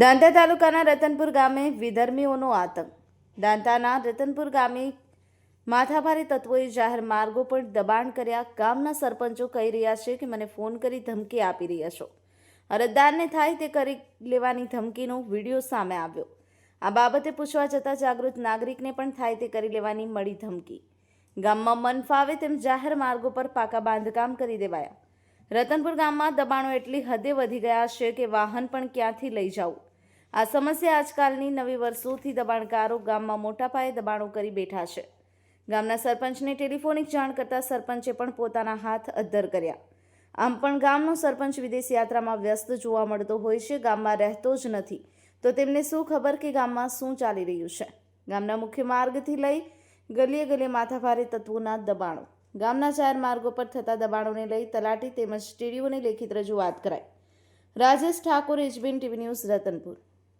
દાંતા તાલુકાના રતનપુર ગામે વિધર્મીઓનો આતંક. દાંતાના રતનપુર ગામે માથાભારે તત્વોએ જાહેર માર્ગો પર દબાણ કર્યા. ગામના સરપંચો કહી રહ્યા છે કે, મને ફોન કરી ધમકી આપી રહ્યા છો. અરજદારને થાય તે કરી લેવાની ધમકીનો વીડિયો સામે આવ્યો. આ બાબતે પૂછવા જતાં જાગૃત નાગરિકને પણ થાય તે કરી લેવાની મળી ધમકી. ગામમાં મન ફાવે તેમ જાહેર માર્ગો પર પાકા બાંધકામ કરી દેવાયા. રતનપુર ગામમાં દબાણો એટલી હદે વધી ગયા છે કે, વાહન પણ ક્યાંથી લઈ જવું આ સમસ્યા આજકાલની નવી વર્ષોથી દબાણકારો ગામમાં મોટા પાયે દબાણો કરી બેઠા છે. ગામના સરપંચને ટેલિફોનિક જાણ કરતા સરપંચે પણ પોતાના હાથ અદ્ધર કર્યા. આમ પણ ગામનો સરપંચ વિદેશ યાત્રામાં વ્યસ્ત જોવા મળતો હોય છે, ગામમાં રહેતો જ નથી. તો તેમને શું ખબર કે ગામમાં શું ચાલી રહ્યું છે? ગામના મુખ્ય માર્ગથી લઈ ગલીએ ગલીએ માથાભારે તત્વોના દબાણો. ગામના જાહેર માર્ગો પર થતા દબાણોને લઈ તલાટી તેમજ ટીડીઓને લેખિત રજૂઆત કરાઈ. રાજેશ ઠાકોર એચબીન ટીવી ન્યૂઝ, રતનપુર.